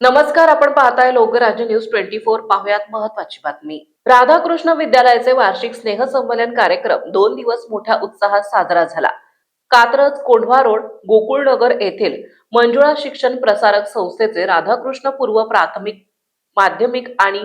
नमस्कार आपण पाहताय लोकराज्य न्यूज ट्वेंटी फोर. पाहुयात महत्वाची बातमी. राधाकृष्ण विद्यालयाचे वार्षिक स्नेह संमेलन कार्यक्रम दोन दिवस मोठ्या उत्साहात साजरा झाला. कात्रज कोंढवा रोड गोकुळनगर येथील मंजुळा शिक्षण प्रसारक संस्थेचे राधाकृष्ण पूर्व प्राथमिक माध्यमिक आणि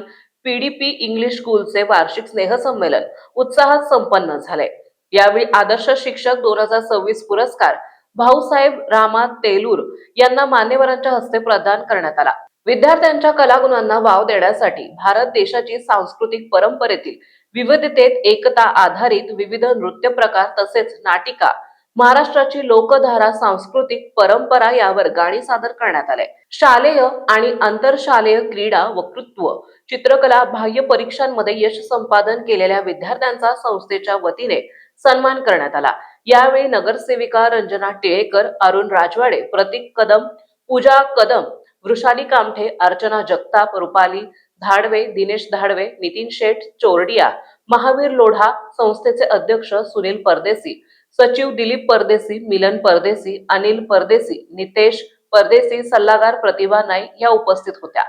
पीडीपी इंग्लिश स्कूलचे वार्षिक स्नेह संमेलन उत्साहात संपन्न झाले. यावेळी आदर्श शिक्षक दोन हजार सव्वीस पुरस्कार भाऊसाहेब रामा तेलूर यांना मान्यवरांच्या हस्ते प्रदान करण्यात आला. विद्यार्थ्यांच्या कलागुणांना वाव देण्यासाठी भारत देशाची सांस्कृतिक परंपरेतील विविधतेत एकता आधारित विविध नृत्य प्रकार तसेच नाटिका महाराष्ट्राची लोकधारा सांस्कृतिक परंपरा यावर गाणी सादर करण्यात आले. शालेय आणि आंतरशालेय क्रीडा वक्तृत्व चित्रकला बाह्य परीक्षांमध्ये यश संपादन केलेल्या विद्यार्थ्यांचा संस्थेच्या वतीने सन्मान करण्यात आला. यावेळी नगरसेविका रंजना टिळेकर अरुण राजवाडे प्रतीक कदम पूजा कदम वृषाली कामठे अर्चना जगताप रुपाली धाडवे दिनेश धाडवे नितीन शेठ चोरडिया महावीर लोढा संस्थेचे अध्यक्ष सुनील परदेसी सचिव दिलीप परदेसी मिलन परदेसी अनिल परदेसी नितेश परदेसी सल्लागार प्रतिभा नाईक या उपस्थित होत्या.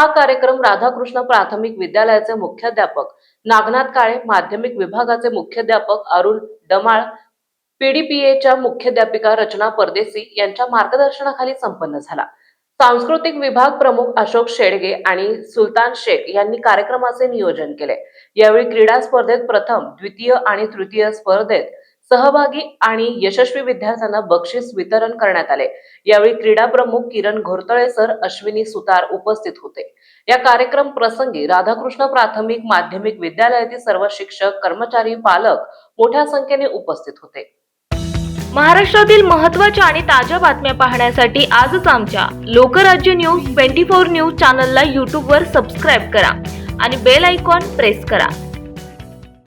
हा कार्यक्रम राधाकृष्ण प्राथमिक विद्यालयाचे मुख्याध्यापक नागनाथ काळे माध्यमिक विभागाचे मुख्याध्यापक अरुण डमाळ पीडीपीएच्या मुख्याध्यापिका रचना परदेसी यांच्या मार्गदर्शनाखाली संपन्न झाला. सांस्कृतिक विभाग प्रमुख अशोक शेडगे आणि सुलतान शेख यांनी कार्यक्रमाचे नियोजन केले. यावेळी क्रीडा स्पर्धेत प्रथम द्वितीय आणि तृतीय स्पर्धेत सहभागी आणि यशस्वी विद्यार्थ्यांना बक्षीस वितरण करण्यात आले. यावेळी क्रीडा प्रमुख किरण घोरतळे सर अश्विनी सुतार उपस्थित होते. या कार्यक्रम प्रसंगी राधाकृष्ण प्राथमिक माध्यमिक विद्यालयातील सर्व शिक्षक कर्मचारी पालक मोठ्या संख्येने उपस्थित होते. महाराष्ट्रातील महत्त्वाच्या आणि ताज्या बातम्या पाहण्यासाठी आजच आमच्या Lokrajya news twenty four news चॅनलला यूट्यूबवर सबस्क्राईब करा आणि बेल आयकॉन प्रेस करा.